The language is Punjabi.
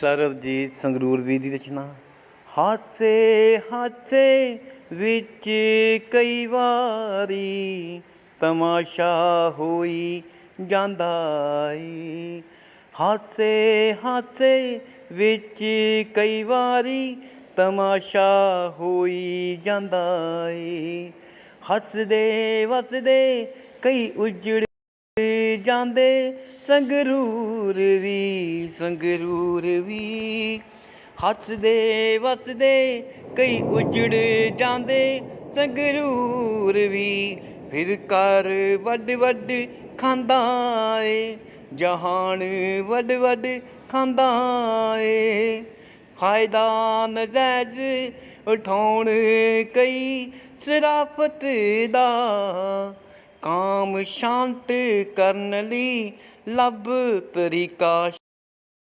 ਸਰਬਜੀਤ ਸੰਗਰੂਰ ਵੀ ਦੀ ਰਚਨਾ। ਹਾਸੇ ਹਾਸੇ ਵਿੱਚ ਕਈ ਵਾਰੀ ਤਮਾਸ਼ਾ ਹੋਈ ਜਾਂਦਾ ਏ ਹਾਸੇ ਹਾਸੇ ਵਿੱਚ ਕਈ ਵਾਰੀ ਤਮਾਸ਼ਾ ਹੋਈ ਜਾਂਦਾ ਏ ਹੱਸਦੇ, ਵਸਦੇ ਕਈ ਉਜੜ ਜਾਂਦੇ ਸੰਗਰੂਰ ਵੀ ਸੰਗਰੂਰ ਵੀ। ਹੱਸਦੇ, ਵਸਦੇ, ਕਈ ਉਜੜ ਜਾਂਦੇ ਸੰਗਰੂਰ ਵੀ। ਫਿਰ ਕਰ ਵੱਡ ਵੱਡ ਖਾਂਦਾ ਏ, ਜਹਾਨ ਵੱਡ ਵੱਡ ਖਾਂਦਾ ਏ। ਫਾਇਦਾ ਨਜਾਇਜ਼ ਉਠਾਉਣ ਕਈ ਸਰਾਫਤ ਦਾ ਕਾਮ ਸ਼ਾਂਤ ਕਰਨ ਲਈ ਲੱਭ ਤਰੀਕਾ